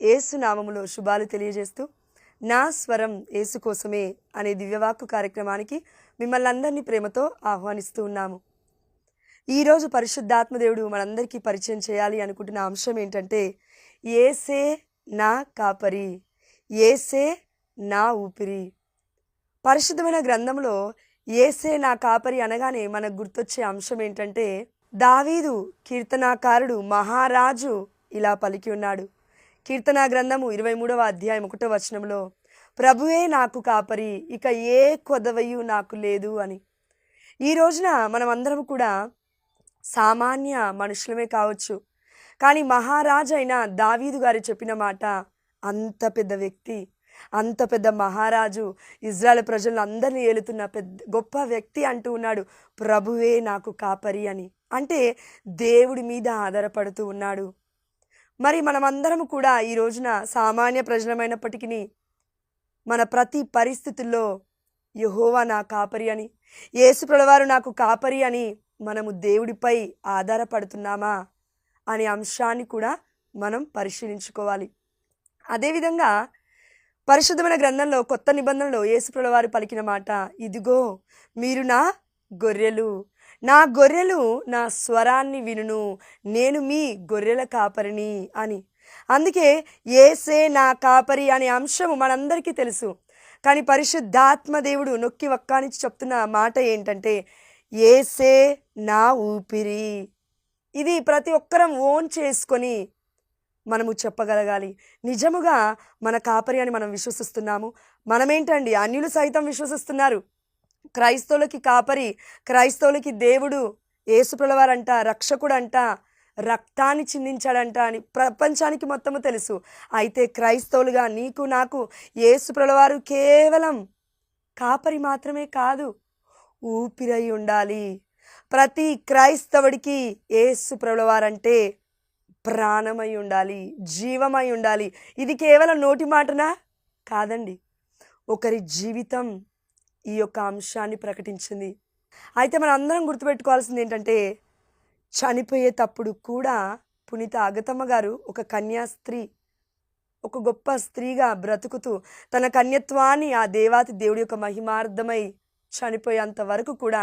ఏసు నామములో శుభాలు తెలియజేస్తూ నా స్వరం ఏసు కోసమే అనే దివ్యవాక్కు కార్యక్రమానికి మిమ్మల్ని అందరినీ ప్రేమతో ఆహ్వానిస్తూ ఉన్నాము. ఈరోజు పరిశుద్ధాత్మదేవుడు మనందరికీ పరిచయం చేయాలి అనుకుంటున్న అంశం ఏంటంటే ఏసే నా కాపరి ఏసే నా ఊపిరి. పరిశుద్ధమైన గ్రంథంలో ఏసే నా కాపరి అనగానే మనకు గుర్తొచ్చే అంశం ఏంటంటే దావీదు కీర్తనాకారుడు మహారాజు ఇలా పలికి ఉన్నాడు. కీర్తనా గ్రంథము ఇరవై మూడవ అధ్యాయం ఒకటో వచనంలో ప్రభువే నాకు కాపరి ఇక ఏ కొదవయు నాకు లేదు అని. ఈ రోజున మనం అందరం కూడా సామాన్య మనుషులమే కావచ్చు కానీ మహారాజైన దావీదు గారు చెప్పిన మాట అంత పెద్ద వ్యక్తి అంత పెద్ద మహారాజు ఇజ్రాయల్ ప్రజలను అందరినీ ఏలుతున్న పెద్ద గొప్ప వ్యక్తి అంటూ ఉన్నాడు ప్రభువే నాకు కాపరి అని. అంటే దేవుడి మీద ఆధారపడుతూ ఉన్నాడు. మరి మనమందరం కూడా ఈ రోజున సామాన్య ప్రజలమైనప్పటికీ మన ప్రతి పరిస్థితుల్లో యహోవా నా కాపరి అని యేసుప్రభువారు నాకు కాపరి అని మనము దేవుడిపై ఆధారపడుతున్నామా అనే అంశాన్ని కూడా మనం పరిశీలించుకోవాలి. అదేవిధంగా పరిశుద్ధమైన గ్రంథంలో కొత్త నిబంధనలో ఏసుప్రలవారు పలికిన మాట ఇదిగో మీరు నా గొర్రెలు నా గొర్రెలు నా స్వరాన్ని వినును నేను మీ గొర్రెల కాపరిని అని. అందుకే ఏసే నా కాపరి అనే అంశము మనందరికీ తెలుసు. కానీ పరిశుద్ధాత్మ దేవుడు నొక్కి వక్కానిచ్చి చెప్తున్న మాట ఏంటంటే ఏసే నా ఊపిరి. ఇది ప్రతి ఒక్కరం ఓన్ చేసుకొని మనము చెప్పగలగాలి. నిజముగా మన కాపరి అని మనం విశ్వసిస్తున్నాము. మనమేంటండి? అన్యులు సైతం విశ్వసిస్తున్నారు. క్రైస్తవులకి కాపరి క్రైస్తవులకి దేవుడు యేసుప్రలవారంట రక్షకుడంట రక్తాన్ని చిందించాడంట అని ప్రపంచానికి మొత్తము తెలుసు. అయితే క్రైస్తవులుగా నీకు నాకు యేసుప్రలవారు కేవలం కాపరి మాత్రమే కాదు ఊపిరై ఉండాలి. ప్రతి క్రైస్తవుడికి యేసు ప్రాణమై ఉండాలి జీవమై ఉండాలి. ఇది కేవలం నోటి మాటనా? కాదండి. ఒకరి జీవితం ఈ యొక్క అంశాన్ని ప్రకటించింది. అయితే మనం అందరం గుర్తుపెట్టుకోవాల్సింది ఏంటంటే చనిపోయేటప్పుడు కూడా పునీత అగతమ్మ గారు ఒక కన్యా స్త్రీ ఒక గొప్ప స్త్రీగా బ్రతుకుతూ తన కన్యత్వాన్ని ఆ దేవాతి దేవుడి యొక్క మహిమార్థమై చనిపోయేంత వరకు కూడా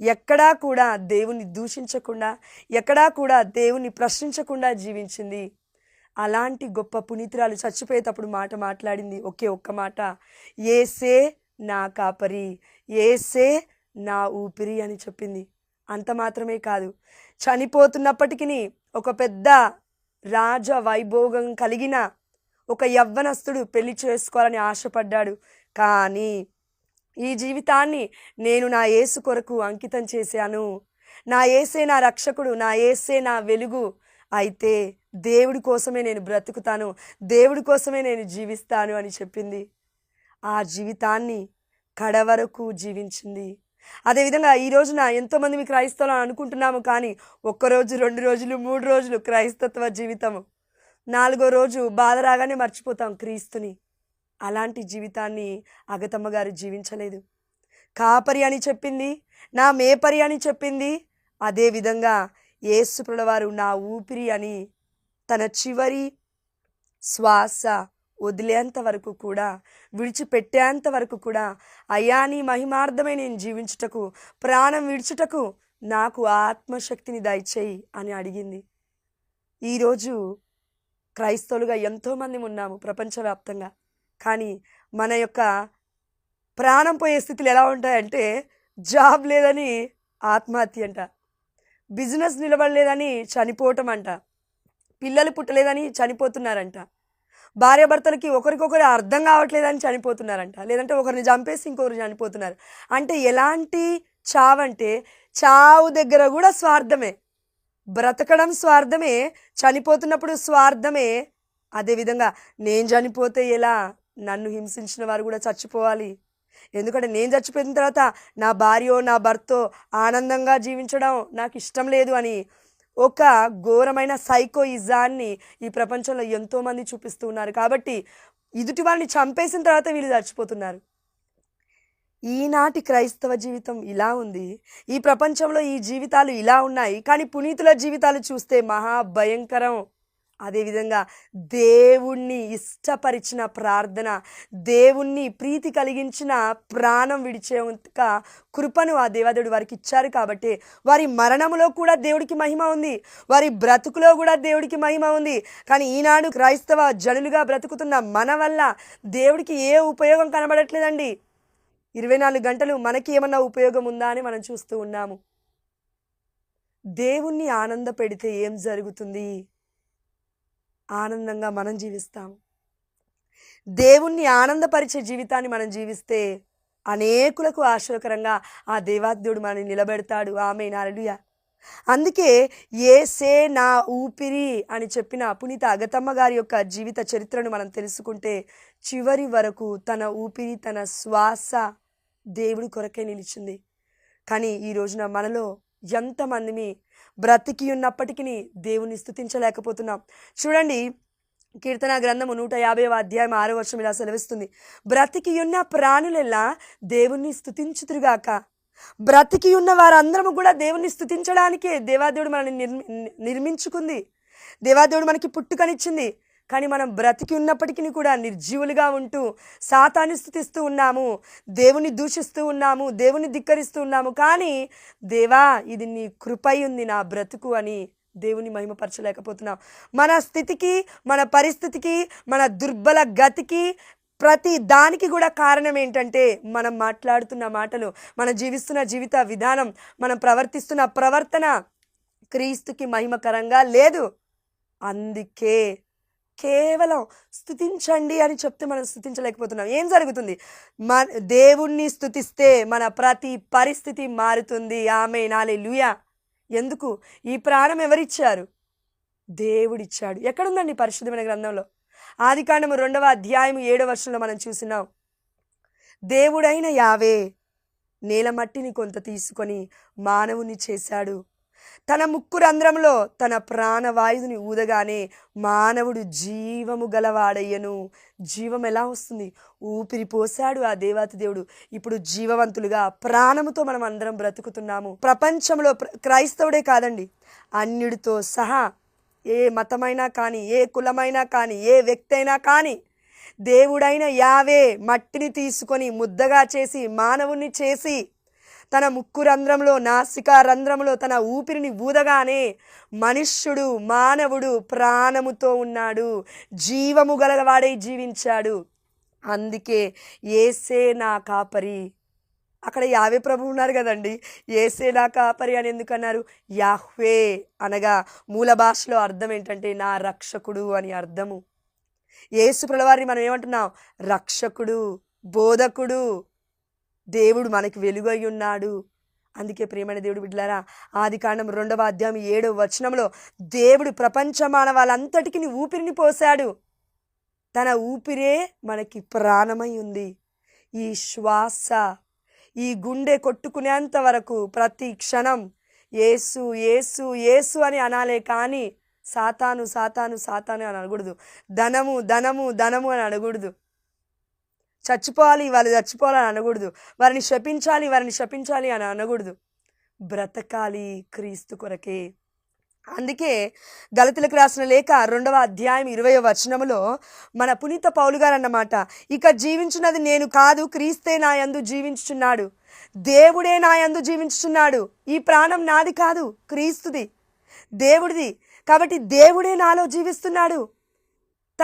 ఎక్కడా కూడా దేవుని దూషించకుండా ఎక్కడా కూడా దేవుని ప్రశ్నించకుండా జీవించింది. అలాంటి గొప్ప పునీతురాలు చచ్చిపోయేటప్పుడు మాట మాట్లాడింది ఒకే ఒక్క మాట. ఏసే నా కాపరి. ఏసే నా ఊపిరి అని చెప్పింది. అంత మాత్రమే కాదు. చనిపోతున్నప్పటికీ ఒక పెద్ద రాజ వైభోగం కలిగిన ఒక యవ్వనస్తుడు పెళ్ళి చేసుకోవాలని ఆశపడ్డాడు. కానీ ఈ జీవితాన్ని నేను నా యేసు కొరకు అంకితం చేశాను. నా ఏసే నా రక్షకుడు నా ఏసే నా వెలుగు. అయితే దేవుడి కోసమే నేను బ్రతుకుతాను. దేవుడి కోసమే నేను జీవిస్తాను అని చెప్పింది. ఆ జీవితాన్ని కడవరకు జీవించింది. అదేవిధంగా ఈ రోజున ఎంతోమంది మీ క్రైస్తవులు అనుకుంటున్నాము కానీ ఒక్కరోజు రెండు రోజులు మూడు రోజులు క్రైస్తత్వ జీవితము. నాలుగో రోజు బాధ రాగానే మర్చిపోతాం క్రీస్తుని. అలాంటి జీవితాన్ని అగతమ్మ గారు జీవించలేదు. కాపరి అని చెప్పింది నా మేపరి అని చెప్పింది అదేవిధంగా యేసుప్రభువారు నా ఊపిరి అని తన చివరి శ్వాస వదిలేంత వరకు కూడా విడిచిపెట్టేంత వరకు కూడా అయ్యా నీ మహిమార్థమై నేను జీవించుటకు ప్రాణం విడిచుటకు నాకు ఆత్మశక్తిని దయచేయి అని అడిగింది. ఈరోజు క్రైస్తవులుగా ఎంతోమంది ఉన్నాము ప్రపంచవ్యాప్తంగా. కానీ మన యొక్క ప్రాణం పోయే స్థితులు ఎలా ఉంటాయంటే జాబ్ లేదని ఆత్మహత్య అంట బిజినెస్ నిలబడలేదని చనిపోవటం అంట పిల్లలు పుట్టలేదని చనిపోతున్నారంట. భార్యాభర్తలకి ఒకరికొకరు అర్థం కావట్లేదని చనిపోతున్నారంట. లేదంటే ఒకరిని చంపేసి ఇంకొకరు చనిపోతున్నారు. అంటే ఎలాంటి చావంటే చావు దగ్గర కూడా స్వార్థమే. బ్రతకడం స్వార్థమే. చనిపోతున్నప్పుడు స్వార్థమే. అదేవిధంగా నేను చనిపోతే ఎలా నన్ను హింసించిన వారు కూడా చచ్చిపోవాలి. ఎందుకంటే నేను చచ్చిపోయిన తర్వాత నా భార్యో నా భర్తో ఆనందంగా జీవించడం నాకు ఇష్టం లేదు అని ఒక ఘోరమైన సైకోయిజాన్ని ఈ ప్రపంచంలో ఎంతోమంది చూపిస్తూ ఉన్నారు కాబట్టి ఎదుటి వారిని చంపేసిన తర్వాత వీళ్ళు చచ్చిపోతున్నారు. ఈనాటి క్రైస్తవ జీవితం ఇలా ఉంది. ఈ ప్రపంచంలో ఈ జీవితాలు ఇలా ఉన్నాయి. కానీ పునీతుల జీవితాలు చూస్తే మహా భయంకరం. అదేవిధంగా దేవుణ్ణి ఇష్టపరిచిన ప్రార్థన దేవుణ్ణి ప్రీతి కలిగించిన ప్రాణం విడిచే కృపను ఆ దేవాదేవుడు వారికి ఇచ్చారు కాబట్టి వారి మరణములో కూడా దేవుడికి మహిమ ఉంది. వారి బ్రతుకులో కూడా దేవుడికి మహిమ ఉంది. కానీ ఈనాడు క్రైస్తవ జనులుగా బ్రతుకుతున్న మన వల్ల దేవుడికి ఏ ఉపయోగం కనబడట్లేదండి. ఇరవై నాలుగు గంటలు మనకి ఏమన్నా ఉపయోగం ఉందా అని మనం చూస్తూ ఉన్నాము. దేవుణ్ణి ఆనంద పెడితే ఏం జరుగుతుంది? ఆనందంగా మనం జీవిస్తాం. దేవుణ్ణి ఆనందపరిచే జీవితాన్ని మనం జీవిస్తే అనేకులకు ఆశ్చర్యకరంగా ఆ దేవాద్యుడు మనల్ని నిలబెడతాడు. ఆమె నారడుయ అందుకే ఏసే నా ఊపిరి అని చెప్పిన పునీత అగతమ్మ గారి యొక్క జీవిత చరిత్రను మనం తెలుసుకుంటే చివరి వరకు తన ఊపిరి తన శ్వాస దేవుడి కొరకే నిలిచింది. కానీ ఈ రోజున మనలో ఎంతమందిని బ్రతికి ఉన్నప్పటికీ దేవుని స్థుతించలేకపోతున్నాం చూడండి కీర్తన గ్రంథము నూట యాభై అధ్యాయం ఆరో వర్షం ఇలా సెలవిస్తుంది. బ్రతికి ఉన్న ప్రాణులెల్లా దేవుణ్ణి స్థుతించుతురుగాక బ్రతికి ఉన్న వారందరము కూడా దేవుణ్ణి స్థుతించడానికే దేవాదేవుడు మనల్ని నిర్మి నిర్మించుకుంది. దేవాదేవుడు మనకి పుట్టుకనిచ్చింది. కానీ మనం బ్రతికి ఉన్నప్పటికీ కూడా నిర్జీవులుగా ఉంటూ సాతాన్ని స్థుతిస్తూ ఉన్నాము దేవుని దూషిస్తూ ఉన్నాము దేవుని ధిక్కరిస్తూ ఉన్నాము. కానీ దేవా ఇది నీ కృపై ఉంది నా బ్రతుకు అని దేవుని మహిమపరచలేకపోతున్నాం మన స్థితికి మన పరిస్థితికి మన దుర్బల గతికి ప్రతి దానికి కూడా కారణం ఏంటంటే మనం మాట్లాడుతున్న మాటలు మనం జీవిస్తున్న జీవిత విధానం మనం ప్రవర్తిస్తున్న ప్రవర్తన క్రీస్తుకి మహిమకరంగా లేదు. అందుకే కేవలం స్థుతించండి అని చెప్తే మనం స్థుతించలేకపోతున్నాం ఏం జరుగుతుంది? మన దేవుణ్ణి స్థుతిస్తే మన ప్రతి పరిస్థితి మారుతుంది. ఆమె నాలే లూయా ఎందుకు? ఈ ప్రాణం ఎవరిచ్చారు? దేవుడిచ్చాడు. ఎక్కడుందండి పరిశుద్ధమైన గ్రంథంలో? ఆదికాండము రెండవ అధ్యాయం ఏడవ వర్షంలో మనం చూసినాం. దేవుడైన యావే నేల మట్టిని కొంత తీసుకొని మానవుని చేశాడు. తన ముక్కు రంధ్రంలో తన ప్రాణవాయువుని ఊదగానే మానవుడు జీవము గలవాడయ్యను. జీవం ఎలా వస్తుంది? ఊపిరి పోశాడు ఆ దేవాతి దేవుడు. ఇప్పుడు జీవవంతులుగా ప్రాణముతో మనం అందరం బ్రతుకుతున్నాము. ప్రపంచంలో ప్ర- క్రైస్తవుడే కాదండి. అన్యుడితో సహా ఏ మతమైనా కానీ ఏ కులమైనా కానీ ఏ వ్యక్తి అయినా కానీ దేవుడైన యావే మట్టిని తీసుకొని ముద్దగా చేసి మానవుని చేసి తన ముక్కు రంధ్రంలో నాసికా రంధ్రంలో తన ఊపిరిని ఊదగానే మనుష్యుడు మానవుడు ప్రాణముతో ఉన్నాడు. జీవము గలవాడై జీవించాడు. అందుకే ఏసే నా కాపరి. అక్కడ యావే ప్రభు ఉన్నారు కదండి. ఏసే నా కాపరి అని ఎందుకన్నారు? యాహ్వే అనగా మూల భాషలో అర్థం ఏంటంటే నా రక్షకుడు అని అర్థము. ఏసు ప్రభువారిని మనం ఏమంటున్నాం? రక్షకుడు బోధకుడు దేవుడు మనకి వెలుగై ఉన్నాడు. అందుకే ప్రేమైన దేవుడు బిడ్డలారా ఆది కాండం రెండవ అధ్యాయం ఏడవ వచనంలో దేవుడు ప్రపంచ మానవాళ్ళంతటికి ఊపిరిని పోశాడు. తన ఊపిరే మనకి ప్రాణమై ఉంది. ఈ శ్వాస ఈ గుండె కొట్టుకునేంత వరకు ప్రతి క్షణం ఏసు ఏసు ఏసు అని అనాలే కానీ సాతాను సాతాను సాతాను అని అనకూడదు. ధనము ధనము ధనము అని అనకూడదు. చచ్చిపోవాలి వాళ్ళు చచ్చిపోవాలని అనకూడదు. వారిని శపించాలి వారిని శపించాలి అని అనకూడదు. బ్రతకాలి క్రీస్తు కొరకే. అందుకే గలతులకు రాసిన లేఖ రెండవ అధ్యాయం ఇరవై వచనములో మన పునీత పౌలు గారు అన్నమాట ఇక జీవించున్నది నేను కాదు క్రీస్తే నా యందు జీవించుచున్నాడు. దేవుడే నా యందు జీవించుచున్నాడు. ఈ ప్రాణం నాది కాదు క్రీస్తుది. దేవుడిది. కాబట్టి దేవుడే నాలో జీవిస్తున్నాడు.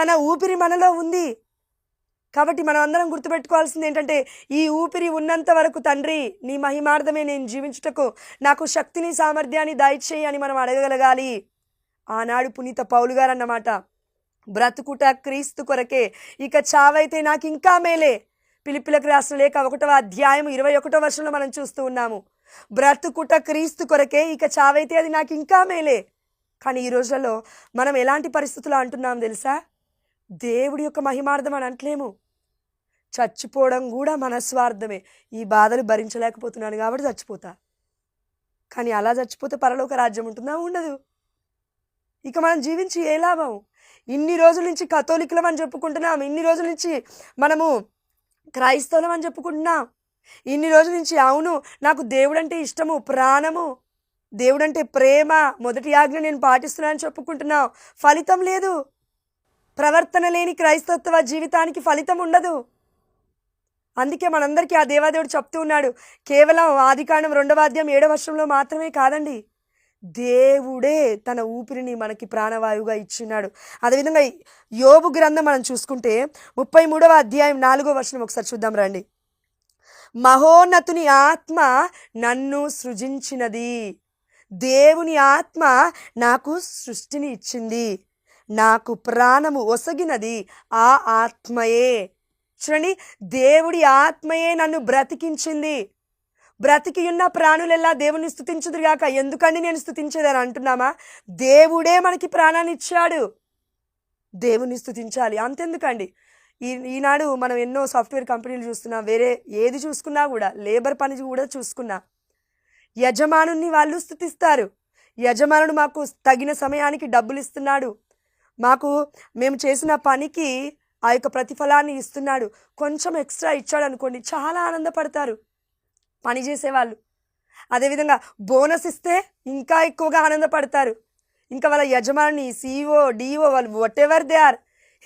తన ఊపిరి మనలో ఉంది. కాబట్టి మనం అందరం గుర్తుపెట్టుకోవాల్సింది ఏంటంటే ఈ ఊపిరి ఉన్నంత వరకు తండ్రి నీ మహిమార్థమే నేను జీవించుటకు నాకు శక్తిని సామర్థ్యాన్ని దయచేయి అని మనం అడగగలగాలి. ఆనాడు పునీత పౌలు గారు అన్నమాట బ్రతుకుట క్రీస్తు కొరకే ఇక చావైతే నాకు ఇంకా మేలే. పిలిపిలకు రాసిన లేక ఒకటవ అధ్యాయం ఇరవై ఒకటో వర్షంలో మనం చూస్తూ ఉన్నాము బ్రతుకుట క్రీస్తు కొరకే ఇక చావైతే అది నాకు ఇంకా మేలే. కానీ ఈ రోజులలో మనం ఎలాంటి పరిస్థితులు అంటున్నాం తెలుసా? దేవుడి యొక్క మహిమార్థం అని అంటలేము చచ్చిపోవడం కూడా మన స్వార్థమే. ఈ బాధలు భరించలేకపోతున్నాను కాబట్టి చచ్చిపోతా. కానీ అలా చచ్చిపోతే పరలోక రాజ్యం ఉంటుందా? ఉండదు. ఇక మనం జీవించి ఏ లాభం? ఇన్ని రోజుల నుంచి కథోలికులం అని చెప్పుకుంటున్నాం. ఇన్ని రోజుల నుంచి మనము క్రైస్తవులం అని చెప్పుకుంటున్నాం. ఇన్ని రోజుల నుంచి అవును నాకు దేవుడు అంటే ఇష్టము ప్రాణము దేవుడంటే ప్రేమ మొదటి ఆజ్ఞ నేను పాటిస్తున్నానని చెప్పుకుంటున్నావు ఫలితం లేదు. ప్రవర్తన లేని క్రైస్తత్వ జీవితానికి ఫలితం ఉండదు. అందుకే మనందరికీ ఆ దేవాదేవుడు చెప్తూ ఉన్నాడు కేవలం ఆదికాండం రెండవ అధ్యాయం ఏడవ వర్షంలో మాత్రమే కాదండి. దేవుడే తన ఊపిరిని మనకి ప్రాణవాయువుగా ఇచ్చినాడు. అదేవిధంగా యోబు గ్రంథం మనం చూసుకుంటే ముప్పై మూడవ అధ్యాయం నాలుగో వర్షం ఒకసారి చూద్దాం రండి. మహోన్నతుని ఆత్మ నన్ను సృజించినది. దేవుని ఆత్మ నాకు సృష్టిని ఇచ్చింది. నాకు ప్రాణము ఒసగినది. ఆ ఆత్మయే. చూడండి దేవుడి ఆత్మయే నన్ను బ్రతికించింది. బ్రతికి ఉన్న ప్రాణులెల్లా దేవుని స్థుతించుదురుగాక ఎందుకండి నేను స్థుతించేదని అంటున్నామా? దేవుడే మనకి ప్రాణాన్ని ఇచ్చాడు దేవుని స్థుతించాలి అంతెందుకండి. ఈ ఈనాడు మనం ఎన్నో సాఫ్ట్వేర్ కంపెనీలు చూస్తున్నాం వేరే ఏది చూసుకున్నా కూడా లేబర్ పని కూడా చూసుకున్నా యజమానుని వాళ్ళు స్థుతిస్తారు యజమానుడు మాకు తగిన సమయానికి డబ్బులు ఇస్తున్నాడు మాకు మేము చేసిన పనికి ఆ యొక్క ప్రతిఫలాన్ని ఇస్తున్నాడు. కొంచెం ఎక్స్ట్రా ఇచ్చాడు అనుకోండి చాలా ఆనందపడతారు. పని చేసేవాళ్ళు. అదేవిధంగా బోనస్ ఇస్తే ఇంకా ఎక్కువగా ఆనందపడతారు. ఇంకా వాళ్ళ యజమాని సీఈఓ డిఓ వాళ్ళు whatever they are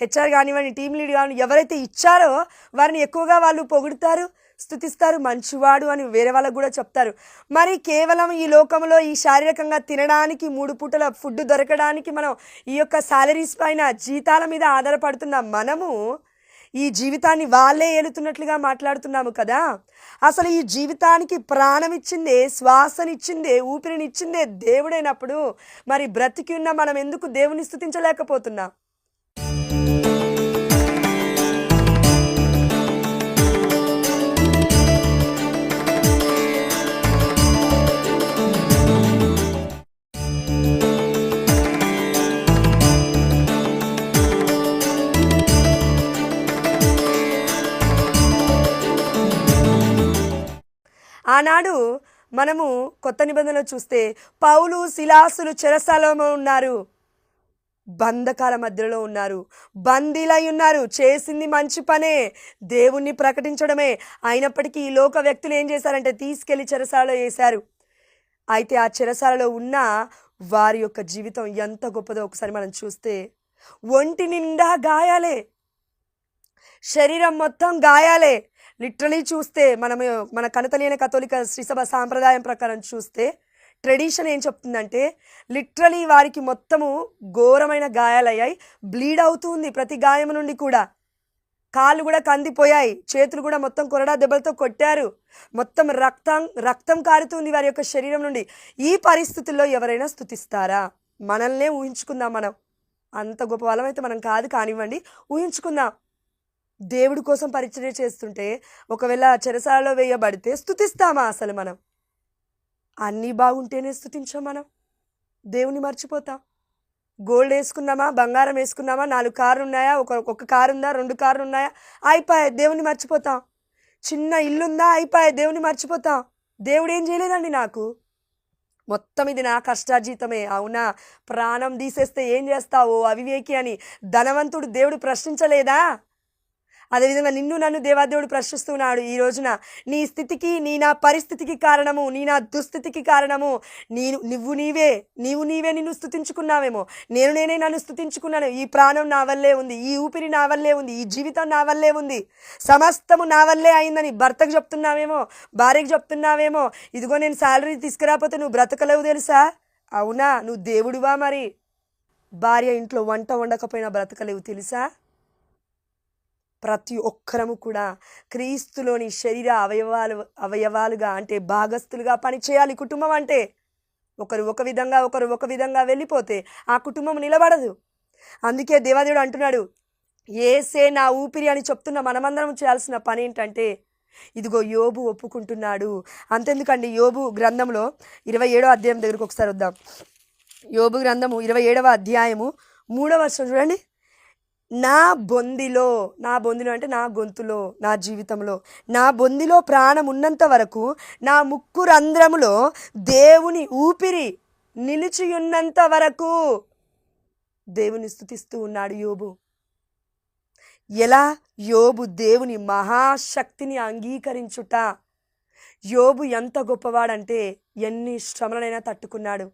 HR కానివ్వండి టీమ్ లీడ్ కానివ్వండి ఎవరైతే ఇచ్చారో వారిని ఎక్కువగా వాళ్ళు పొగుడుతారు. స్థుతిస్తారు మంచివాడు అని వేరే వాళ్ళకు కూడా చెప్తారు. మరి కేవలం ఈ లోకంలో ఈ శారీరకంగా తినడానికి మూడు పూటల ఫుడ్ దొరకడానికి మనం ఈ యొక్క శాలరీస్ పైన జీతాల మీద ఆధారపడుతున్న మనము ఈ జీవితాన్ని వాళ్ళే ఏలుతున్నట్లుగా మాట్లాడుతున్నాము కదా? అసలు ఈ జీవితానికి ప్రాణం ఇచ్చిందే శ్వాసనిచ్చిందే ఊపిరినిచ్చిందే దేవుడైనప్పుడు మరి బ్రతికి ఉన్న మనం ఎందుకు దేవుని స్థుతించలేకపోతున్నాం ఆనాడు మనము కొత్త నిబంధనలు చూస్తే పౌలు శిలాసులు చెరసాలలో ఉన్నారు. బంధకాల మధ్యలో ఉన్నారు. బందీలై ఉన్నారు. చేసింది మంచి పనే. దేవుణ్ణి ప్రకటించడమే. అయినప్పటికీ ఈ లోక వ్యక్తులు ఏం చేశారంటే తీసుకెళ్ళి చెరసాలలో వేశారు. అయితే ఆ చెరసాలలో ఉన్న వారి యొక్క జీవితం ఎంత గొప్పదో ఒకసారి మనం చూస్తే ఒంటి నిండా గాయాలే. శరీరం మొత్తం గాయాలే. లిటరలీ చూస్తే మనము మన కనతలియన కథోలిక శ్రీసభ సాంప్రదాయం ప్రకారం చూస్తే ట్రెడిషన్ ఏం చెప్తుందంటే లిటరలీ వారికి మొత్తము ఘోరమైన గాయాలయ్యాయి బ్లీడ్ అవుతుంది ప్రతి గాయం నుండి కూడా. కాళ్ళు కూడా కందిపోయాయి చేతులు కూడా మొత్తం కొరడా దెబ్బలతో కొట్టారు. మొత్తం రక్తం రక్తం కారుతుంది వారి యొక్క శరీరం నుండి. ఈ పరిస్థితుల్లో ఎవరైనా స్థుతిస్తారా మనల్నే ఊహించుకుందాం మనం. అంత గొప్ప వాళ్ళమైతే మనం కాదు కానివ్వండి. ఊహించుకుందాం. దేవుడి కోసం పరిచర్య చేస్తుంటే ఒకవేళ చెరసాలలో వేయబడితే స్థుతిస్తామా అసలు మనం? అన్నీ బాగుంటేనే స్థుతించాం మనం. దేవుని మర్చిపోతాం. గోల్డ్ వేసుకున్నామా? బంగారం వేసుకున్నామా? నాలుగు కార్లు ఉన్నాయా ఒక ఒక కారు ఉందా రెండు కార్లు ఉన్నాయా అయిపోయాయి దేవుని మర్చిపోతాం. చిన్న ఇల్లుందా? అయిపోయాయి దేవుని మర్చిపోతాం. దేవుడు ఏం చేయలేదండి నాకు? మొత్తం ఇది నా కష్టాజీతమే అవునా? ప్రాణం తీసేస్తే ఏం చేస్తావో? అవివేకి అని ధనవంతుడు దేవుడు ప్రశ్నించలేదా? అదేవిధంగా నిన్ను నన్ను దేవాదేవుడు ప్రశ్నిస్తున్నాడు ఈ రోజున. నీ స్థితికి నీ నా పరిస్థితికి కారణము నీ నా దుస్థితికి కారణము నేను నువ్వు నీవే నీవు నీవే నిన్ను స్థుతించుకున్నావేమో. నేను నేనే నన్ను స్థుతించుకున్నాను. ఈ ప్రాణం నా వల్లే ఉంది ఈ ఊపిరి నా వల్లే ఉంది ఈ జీవితం నా వల్లే ఉంది. సమస్తము నా వల్లే అయిందని భర్తకు చెప్తున్నావేమో భార్యకు చెప్తున్నావేమో. ఇదిగో నేను శాలరీ తీసుకురాకపోతే నువ్వు బ్రతకలేవు తెలుసా? అవునా? నువ్వు దేవుడివా మరి? భార్య ఇంట్లో వంట వండకపోయినా బ్రతకలేవు తెలుసా? ప్రతి ఒక్కరము కూడా క్రీస్తులోని శరీర అవయవాలు అవయవాలుగా అంటే భాగస్థులుగా పనిచేయాలి కుటుంబం అంటే. ఒకరు ఒక విధంగా ఒకరు ఒక విధంగా వెళ్ళిపోతే ఆ కుటుంబం నిలబడదు. అందుకే దేవాదేవుడు అంటున్నాడు ఏసే నా ఊపిరి అని చెప్తున్న మనమందరం చేయాల్సిన పని ఏంటంటే ఇదిగో యోబు ఒప్పుకుంటున్నాడు. అంతెందుకండి యోబు గ్రంథంలో ఇరవై ఏడవ అధ్యాయం దగ్గరకు ఒకసారి వద్దాం. యోబు గ్రంథము ఇరవై ఏడవ అధ్యాయము మూడవ వర్షం చూడండి. నా బొందిలో నా బొందిలో అంటే నా గొంతులో నా జీవితంలో నా బొందిలో ప్రాణం ఉన్నంత వరకు నా ముక్కు రంధ్రములో దేవుని ఊపిరి నిలిచియున్నంత వరకు దేవుని స్థుతిస్తూ ఉన్నాడు యోబు. ఎలా? యోబు దేవుని మహాశక్తిని అంగీకరించుట. యోబు ఎంత గొప్పవాడంటే ఎన్ని శ్రమలనైనా తట్టుకున్నాడు.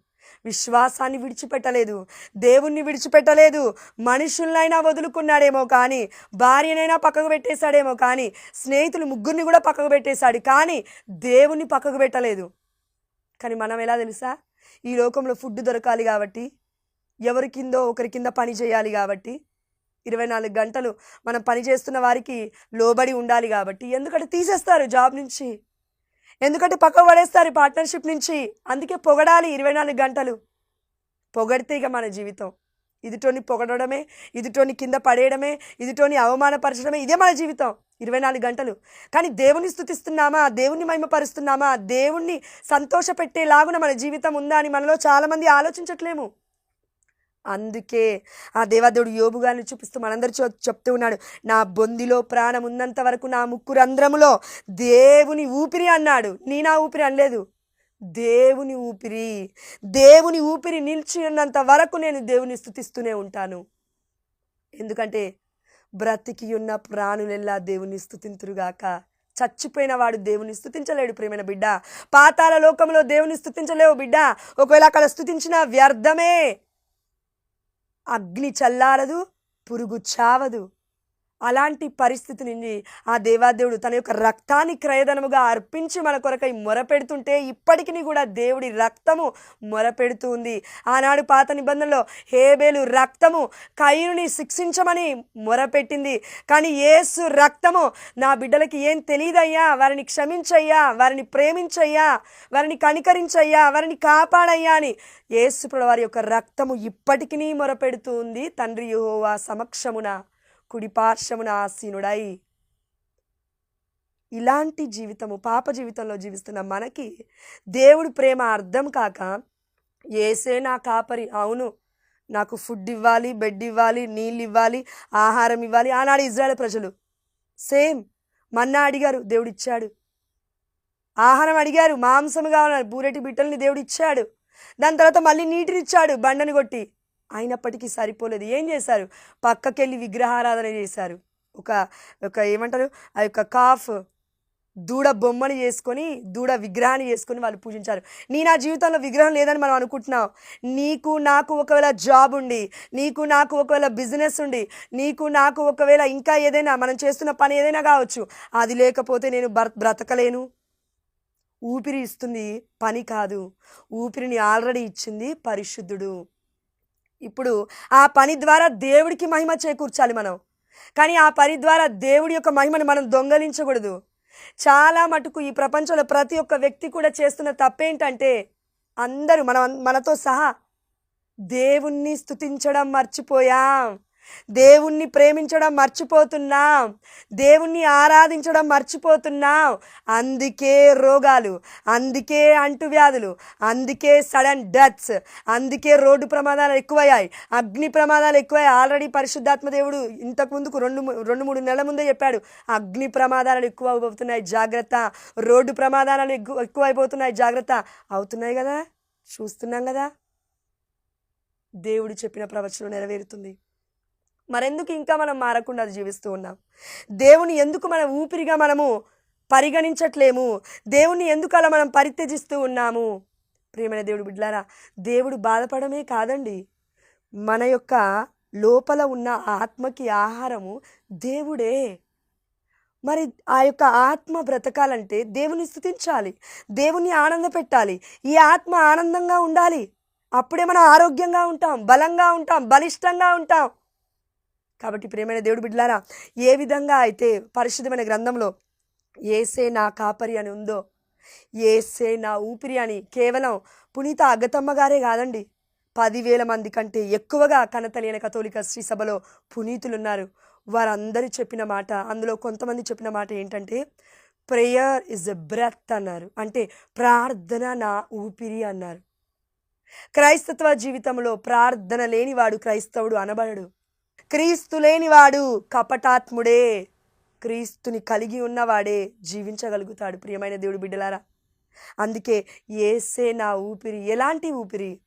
విశ్వాసాన్ని విడిచిపెట్టలేదు దేవుణ్ణి విడిచిపెట్టలేదు మనుషులనైనా వదులుకున్నాడేమో కానీ భార్యనైనా పక్కకు పెట్టేశాడేమో కానీ స్నేహితులు ముగ్గురిని కూడా పక్కకు పెట్టేశాడు కానీ దేవుణ్ణి పక్కకు పెట్టలేదు. కానీ మనం ఎలా తెలుసా? ఈ లోకంలో ఫుడ్ దొరకాలి కాబట్టి ఎవరి కిందో ఒకరి కింద పని చేయాలి కాబట్టి ఇరవై నాలుగు గంటలు మనం పని చేస్తున్న వారికి లోబడి ఉండాలి కాబట్టి ఎందుకంటే తీసేస్తారు జాబ్ నుంచి. ఎందుకంటే పక్క పడేస్తారు ఈ పార్ట్నర్షిప్ నుంచి. అందుకే పొగడాలి ఇరవై నాలుగు గంటలు. పొగడితే ఇక మన జీవితం. ఇదిటోని పొగడమే ఇదిటోని కింద పడేయడమే ఇదిటోని అవమానపరచడమే ఇదే మన జీవితం. ఇరవై నాలుగు గంటలు. కానీ దేవుని స్థుతిస్తున్నామా? దేవుణ్ణి మహిమపరుస్తున్నామా? దేవుణ్ణి సంతోషపెట్టేలాగున మన జీవితం ఉందా అని మనలో చాలామంది ఆలోచించట్లేము. అందుకే ఆ దేవాదేవుడు యోబు గారిని చూపిస్తూ మనందరి చెప్తూ ఉన్నాడు నా బొందిలో ప్రాణం ఉన్నంత వరకు నా ముక్కు రంధ్రములో దేవుని ఊపిరి అన్నాడు. నీ నా ఊపిరి అనలేదు. దేవుని ఊపిరి దేవుని ఊపిరి నిలిచి ఉన్నంత వరకు నేను దేవుని స్థుతిస్తూనే ఉంటాను. ఎందుకంటే బ్రతికి ఉన్న ప్రాణులెల్లా దేవుని స్థుతింతురుగాక. చచ్చిపోయిన వాడు దేవుని స్థుతించలేడు ప్రేమైన బిడ్డ. పాతాల లోకంలో దేవుని స్థుతించలేవు బిడ్డ. ఒకవేళ అక్కడ స్థుతించిన వ్యర్థమే. అగ్ని చల్లారదు పురుగు చావదు. అలాంటి పరిస్థితి నుండి ఆ దేవాదేవుడు తన యొక్క రక్తాన్ని క్రయధనముగా అర్పించి మన కొరకై మొరపెడుతుంటే ఇప్పటికీ కూడా దేవుడి రక్తము మొరపెడుతుంది. ఆనాడు పాత నిబంధనలో హేబేలు రక్తము కయ్యుని శిక్షించమని మొరపెట్టింది. కానీ ఏసు రక్తము నా బిడ్డలకి ఏం తెలియదయ్యా వారిని క్షమించయ్యా వారిని ప్రేమించయ్యా వారిని కనికరించయ్యా వారిని కాపాడయ్యా అని యేసు వారి యొక్క రక్తము ఇప్పటికీ మొరపెడుతుంది. తండ్రి యుహోవా సమక్షమున కుడి పార్శ్వమున ఆసీనుడై. ఇలాంటి జీవితము పాప జీవితంలో జీవిస్తున్న మనకి దేవుడు ప్రేమ అర్థం కాక ఏసే నా కాపరి అవును నాకు ఫుడ్ ఇవ్వాలి బెడ్ ఇవ్వాలి నీళ్ళు ఇవ్వాలి ఆహారం ఇవ్వాలి ఆనాడు ఇజ్రాయల్ ప్రజలు. సేమ్ మన్నా అడిగారు దేవుడు ఇచ్చాడు ఆహారం అడిగారు మాంసం కావాలని బూరెటి బిట్టల్ని దేవుడు ఇచ్చాడు దాని తర్వాత మళ్ళీ నీటిని ఇచ్చాడు బండని కొట్టి. అయినప్పటికీ సరిపోలేదు. ఏం చేశారు? పక్కకెళ్ళి విగ్రహారాధన చేశారు. ఒక ఒక ఏమంటారు? ఆ యొక్క కాఫ్ దూడ బొమ్మని చేసుకొని దూడ విగ్రహాన్ని చేసుకొని వాళ్ళు పూజించారు. నీ నా జీవితంలో విగ్రహం లేదని మనం అనుకుంటున్నాం. నీకు నాకు ఒకవేళ జాబ్ ఉండి నీకు నాకు ఒకవేళ బిజినెస్ ఉండి నీకు నాకు ఒకవేళ ఇంకా ఏదైనా మనం చేస్తున్న పని ఏదైనా కావచ్చు అది లేకపోతే నేను బ్ర- బ్రతకలేను. ఊపిరి ఇస్తుంది పని కాదు. ఊపిరిని ఆల్రెడీ ఇచ్చింది పరిశుద్ధుడు. ఇప్పుడు ఆ పని ద్వారా దేవుడికి మహిమ చేకూర్చాలి మనం. కానీ ఆ పని ద్వారా దేవుడి యొక్క మహిమను మనం దొంగలించకూడదు. చాలా మటుకు ఈ ప్రపంచంలో ప్రతి ఒక్క వ్యక్తి కూడా చేస్తున్న తప్పేంటంటే అందరూ మన మనతో సహా దేవుణ్ణి స్తుతించడం మర్చిపోయాం. దేవుణ్ణి ప్రేమించడం మర్చిపోతున్నాం. దేవుణ్ణి ఆరాధించడం మర్చిపోతున్నాం. అందుకే రోగాలు అందుకే అంటువ్యాధులు అందుకే సడన్ డెత్స్ అందుకే రోడ్డు ప్రమాదాలు ఎక్కువయ్యాయి. అగ్ని ప్రమాదాలు ఎక్కువయ్యాయి. ఆల్రెడీ పరిశుద్ధాత్మ దేవుడు ఇంతకు ముందుకు రెండు రెండు మూడు నెలల ముందే చెప్పాడు. అగ్ని ప్రమాదాలు ఎక్కువ అవుతున్నాయి జాగ్రత్త. రోడ్డు ప్రమాదాలు ఎక్కువ ఎక్కువైపోతున్నాయి. జాగ్రత్త. అవుతున్నాయి కదా? చూస్తున్నాం కదా? దేవుడు చెప్పిన ప్రవచనం నెరవేరుతుంది. మరెందుకు ఇంకా మనం మారకుండా జీవిస్తూ ఉన్నాం? దేవుని ఎందుకు మన ఊపిరిగా మనము పరిగణించట్లేము? దేవుణ్ణి ఎందుకు అలా మనం పరిత్యజిస్తూ ఉన్నాము? ప్రియమైన దేవుడు బిడ్లారా దేవుడు బాధపడమే కాదండి. మన యొక్క లోపల ఉన్న ఆత్మకి ఆహారము దేవుడే. మరి ఆ యొక్క ఆత్మ బ్రతకాలంటే దేవుని స్థుతించాలి. దేవుని ఆనంద పెట్టాలి. ఈ ఆత్మ ఆనందంగా ఉండాలి. అప్పుడే మనం ఆరోగ్యంగా ఉంటాం బలంగా ఉంటాం బలిష్టంగా ఉంటాం. కాబట్టి ప్రియమైన దేవుడు బిడ్డలారా ఏ విధంగా అయితే పరిశుద్ధమైన గ్రంథంలో ఏసే నా కాపరి అని ఉందో ఏసే నా ఊపిరి అని కేవలం పునీత అగతమ్మ గారే కాదండి. పదివేల మంది కంటే ఎక్కువగా కనతలియన కథోలిక శ్రీ సభలో పునీతులు ఉన్నారు వారందరూ చెప్పిన మాట అందులో కొంతమంది చెప్పిన మాట ఏంటంటే ప్రేయర్ ఇస్ ఎ బ్రెత్ అన్నారు. అంటే ప్రార్థన నా ఊపిరి అన్నారు. క్రైస్తత్వ జీవితంలో ప్రార్థన లేనివాడు క్రైస్తవుడు అనబడడు. క్రీస్తు లేనివాడు కపటాత్ముడే. క్రీస్తుని కలిగి ఉన్నవాడే జీవించగలుగుతాడు ప్రియమైన దేవుడు బిడ్డలారా. అందుకే ఏసే నా ఊపిరి ఎలాంటి ఊపిరి?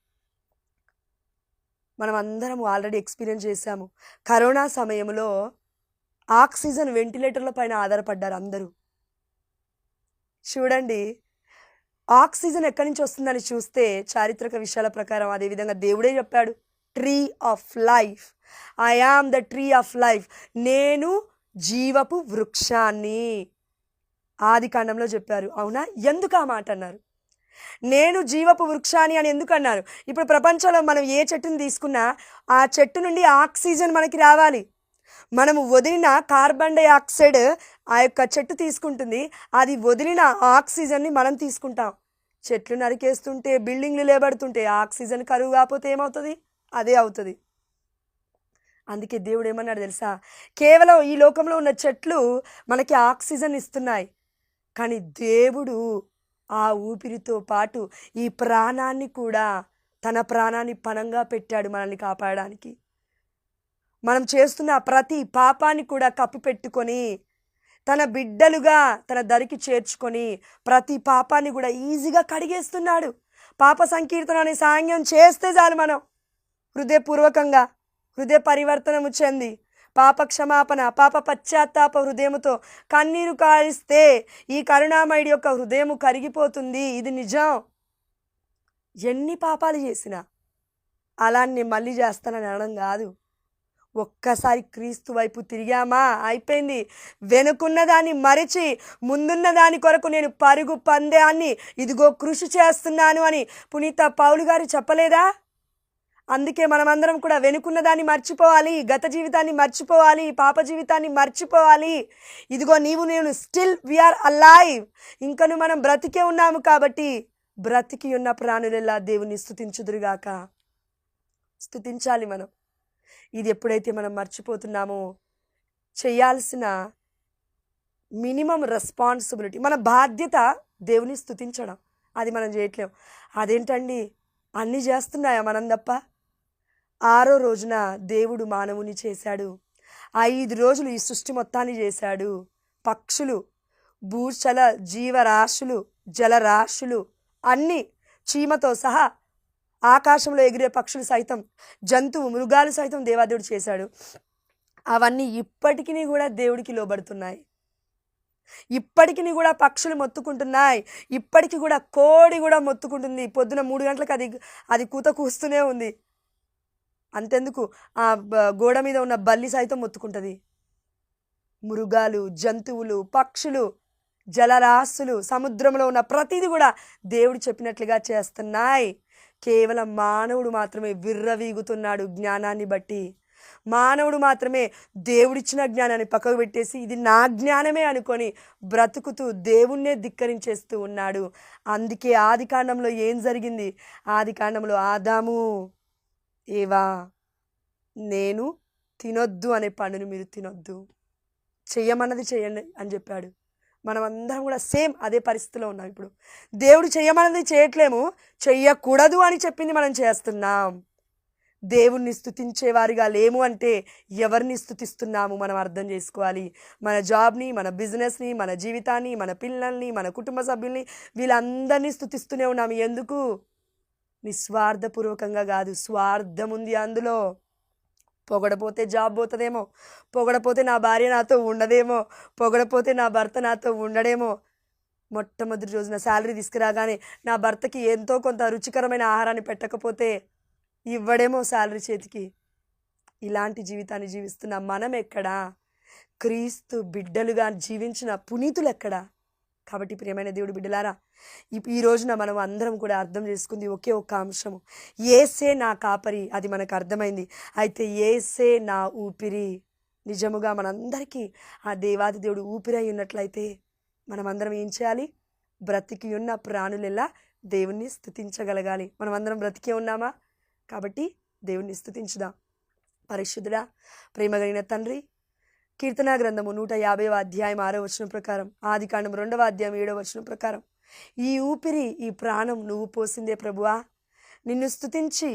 మనం అందరం ఆల్రెడీ ఎక్స్పీరియన్స్ చేశాము. కరోనా సమయంలో ఆక్సిజన్ వెంటిలేటర్ల పైన ఆధారపడ్డారు అందరూ. చూడండి ఆక్సిజన్ ఎక్కడి నుంచి వస్తుందని చూస్తే చారిత్రక విషయాల ప్రకారం అదేవిధంగా దేవుడే చెప్పాడు. Tree of life. I am the tree of life. నేను జీవపు వృక్షాన్ని. ఆది కాండంలో చెప్పారు. అవునా? ఎందుకు ఆ మాట అన్నారు? నేను జీవపు వృక్షాన్ని అని ఎందుకు అన్నారు? ఇప్పుడు ప్రపంచంలో మనం ఏ చెట్టుని తీసుకున్నా ఆ చెట్టు నుండి ఆక్సిజన్ మనకి రావాలి. మనము వదిలిన కార్బన్ డైఆక్సైడ్ ఆ యొక్క చెట్టు తీసుకుంటుంది. అది వదిలిన ఆక్సిజన్ని మనం తీసుకుంటాం. చెట్లు నరికేస్తుంటే బిల్డింగ్లు లేబడుతుంటే ఆక్సిజన్ కరువు కాకపోతే ఏమవుతుంది? అదే అవుతుంది. అందుకే దేవుడు ఏమన్నాడు తెలుసా? కేవలం ఈ లోకంలో ఉన్న చెట్లు మనకి ఆక్సిజన్ ఇస్తున్నాయి. కానీ దేవుడు ఆ ఊపిరితో పాటు ఈ ప్రాణాన్ని కూడా తన ప్రాణాన్ని పణంగా పెట్టాడు మనల్ని కాపాడడానికి. మనం చేస్తున్న ప్రతి పాపాన్ని కూడా కప్పిపెట్టుకొని తన బిడ్డలుగా తన దరికి చేర్చుకొని ప్రతి పాపాన్ని కూడా ఈజీగా కడిగేస్తున్నాడు. పాప సంకీర్తన అనే సాంగ్యం చేస్తే చాలు మనం. హృదయపూర్వకంగా హృదయ పరివర్తనము చెంది పాప క్షమాపణ పాప పశ్చాత్తాప హృదయముతో కన్నీరు కారిస్తే ఈ కరుణామయుడి యొక్క హృదయము కరిగిపోతుంది. ఇది నిజం. ఎన్ని పాపాలు చేసినా అలా నేను మళ్ళీ చేస్తానని అనడం కాదు. ఒక్కసారి క్రీస్తు వైపు తిరిగామా? అయిపోయింది. వెనుకున్న దాన్ని మరిచి ముందున్న దాని కొరకు నేను పరుగు పందాన్ని ఇదిగో కృషి చేస్తున్నాను అని పునీత పౌలు గారు చెప్పలేదా? అందుకే మనమందరం కూడా వెనుకున్న దాన్ని మర్చిపోవాలి గత జీవితాన్ని మర్చిపోవాలి పాప జీవితాన్ని మర్చిపోవాలి. ఇదిగో నీవు నేను స్టిల్ వీఆర్ అలైవ్. ఇంకను మనం బ్రతికే ఉన్నాము కాబట్టి బ్రతికి ఉన్న ప్రాణులెల్లా దేవుని స్థుతించుదురుగాక స్థుతించాలి మనం. ఇది ఎప్పుడైతే మనం మర్చిపోతున్నామో చేయాల్సిన మినిమం రెస్పాన్సిబిలిటీ మన బాధ్యత దేవుని స్థుతించడం అది మనం చేయట్లేం. అదేంటండి? అన్నీ చేస్తున్నాయా మనం తప్ప ఆరో రోజున దేవుడు మానవుని చేశాడు. ఐదు రోజులు ఈ సృష్టి మొత్తాన్ని చేశాడు. పక్షులు భూచల జీవరాశులు జలరాశులు అన్నీ చీమతో సహా ఆకాశంలో ఎగిరే పక్షులు సైతం జంతువు మృగాలు సైతం దేవాదేవుడు చేశాడు. అవన్నీ ఇప్పటికీ కూడా దేవుడికి లోబడుతున్నాయి. ఇప్పటికీ కూడా పక్షులు మొత్తుకుంటున్నాయి. ఇప్పటికీ కూడా కోడి కూడా మొత్తుకుంటుంది. పొద్దున మూడు గంటలకు అది అది కూత కూస్తూనే ఉంది. అంతెందుకు? ఆ గోడ మీద ఉన్న బల్లి సైతం మొత్తుకుంటుంది. మృగాలు జంతువులు పక్షులు జలరాశులు సముద్రంలో ఉన్న ప్రతిదీ కూడా దేవుడు చెప్పినట్లుగా చేస్తున్నాయి. కేవలం మానవుడు మాత్రమే విర్రవీగుతున్నాడు జ్ఞానాన్ని బట్టి. మానవుడు మాత్రమే దేవుడిచ్చిన జ్ఞానాన్ని పక్కకు పెట్టేసి ఇది నా జ్ఞానమే అనుకొని బ్రతుకుతూ దేవుణ్ణే ధిక్కరించేస్తూ ఉన్నాడు. అందుకే ఆది కాండంలో ఏం జరిగింది? ఆది కాండంలో ఆదాము. ఏవా? నేను తినొద్దు అనే పండుని మీరు తినొద్దు. చెయ్యమన్నది చేయండి అని చెప్పాడు. మనం అందరం కూడా సేమ్ అదే పరిస్థితిలో ఉన్నాం ఇప్పుడు. దేవుడు చెయ్యమన్నది చేయట్లేము చెయ్యకూడదు అని చెప్పింది మనం చేస్తున్నాం. దేవుణ్ణి స్థుతించేవారిగా లేము అంటే ఎవరిని స్థుతిస్తున్నాము మనం అర్థం చేసుకోవాలి. మన జాబ్ని మన బిజినెస్ని మన జీవితాన్ని మన పిల్లల్ని మన కుటుంబ సభ్యుల్ని వీళ్ళందరినీ స్థుతిస్తూనే ఉన్నాము ఎందుకు? నిస్వార్థపూర్వకంగా కాదు స్వార్థం ఉంది అందులో. పొగడపోతే జాబ్ పోతుందేమో పొగడపోతే నా భార్య నాతో ఉండదేమో పొగడపోతే నా భర్త నాతో ఉండడేమో. మొట్టమొదటి రోజున శాలరీ తీసుకురాగానే నా భర్తకి ఎంతో కొంత రుచికరమైన ఆహారాన్ని పెట్టకపోతే ఇవ్వడేమో శాలరీ చేతికి. ఇలాంటి జీవితాన్ని జీవిస్తున్న మనం ఎక్కడా క్రీస్తు బిడ్డలుగా జీవించిన పునీతులు ఎక్కడా కాబట్టి ప్రియమైన దేవుడు బిడ్డలారా ఈ ఈ రోజున మనం అందరం కూడా అర్థం చేసుకుంది ఒకే ఒక్క అంశము. ఏసే నా కాపరి అది మనకు అర్థమైంది. అయితే ఏసే నా ఊపిరి. నిజముగా మనందరికీ ఆ దేవాది దేవుడు ఊపిరి అయి ఉన్నట్లయితే మనమందరం ఏం చేయాలి? బ్రతికి ఉన్న ప్రాణులెలా దేవుణ్ణి స్థుతించగలగాలి? మనమందరం బ్రతికే ఉన్నామా? కాబట్టి దేవుణ్ణి స్థుతించుదాం. పరిశుద్ధుడా ప్రేమ కలిగిన తండ్రి కీర్తనా గ్రంథము నూట యాభైవ అధ్యాయం ఆరో వచనం ప్రకారం ఆది కాండం రెండవ అధ్యాయం ఏడవ వచనం ప్రకారం ఈ ఊపిరి ఈ ప్రాణం నువ్వు పోసిందే ప్రభువా. నిన్ను స్తుతించి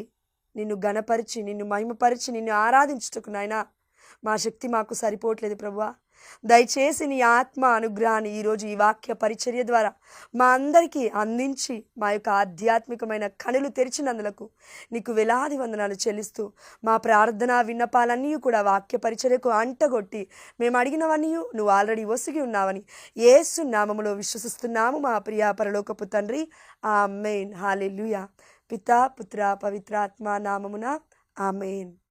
నిన్ను గణపరిచి నిన్ను మహిమపరిచి నిన్ను ఆరాధించుటకు నాయనా మా శక్తి మాకు సరిపోవట్లేదు ప్రభువా. దయచేసి నీ ఆత్మ అనుగ్రహాన్ని ఈరోజు ఈ వాక్య పరిచర్య ద్వారా మా అందరికీ అందించి మా యొక్క ఆధ్యాత్మికమైన కనులు తెరిచినందులకు నీకు వేలాది వందనాలు చెల్లిస్తూ మా ప్రార్థన విన్నపాలన్నీ కూడా వాక్య పరిచర్యకు అంటగొట్టి మేము అడిగినవన్నీ నువ్వు ఆల్రెడీ ఒసిగి ఉన్నావని ఏసు నామములో విశ్వసిస్తున్నాము మా ప్రియా పరలోకపు తండ్రి. ఆ మెయిన్ హాలెలుయా. పితా పుత్ర పవిత్రాత్మ నామమున ఆమెన్.